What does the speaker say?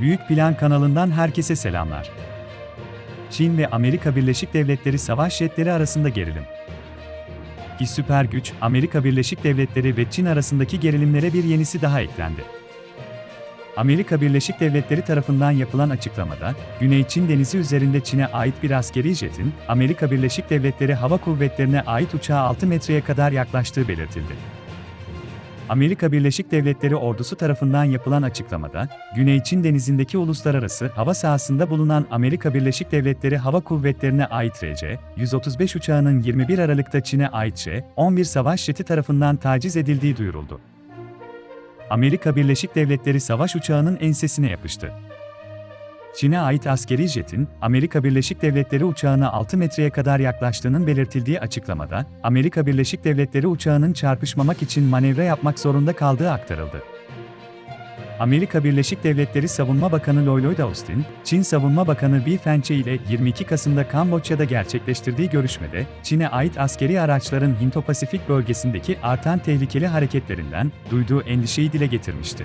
Büyük Plan kanalından herkese selamlar. Çin ve Amerika Birleşik Devletleri savaş jetleri arasında gerilim. İki süper güç, Amerika Birleşik Devletleri ve Çin arasındaki gerilimlere bir yenisi daha eklendi. Amerika Birleşik Devletleri tarafından yapılan açıklamada, Güney Çin Denizi üzerinde Çin'e ait bir askeri jetin, Amerika Birleşik Devletleri Hava Kuvvetlerine ait uçağa 6 metreye kadar yaklaştığı belirtildi. Amerika Birleşik Devletleri ordusu tarafından yapılan açıklamada, Güney Çin Denizi'ndeki uluslararası hava sahasında bulunan Amerika Birleşik Devletleri Hava Kuvvetlerine ait RC-135 uçağının 21 Aralık'ta Çin'e ait J-11 savaş jeti tarafından taciz edildiği duyuruldu. Amerika Birleşik Devletleri savaş uçağının ensesine yapıştı. Çin'e ait askeri jetin, Amerika Birleşik Devletleri uçağına 6 metreye kadar yaklaştığının belirtildiği açıklamada, Amerika Birleşik Devletleri uçağının çarpışmamak için manevra yapmak zorunda kaldığı aktarıldı. Amerika Birleşik Devletleri Savunma Bakanı Lloyd Austin, Çin Savunma Bakanı Wei Fengche ile 22 Kasım'da Kamboçya'da gerçekleştirdiği görüşmede, Çin'e ait askeri araçların Hinto-Pasifik bölgesindeki artan tehlikeli hareketlerinden duyduğu endişeyi dile getirmişti.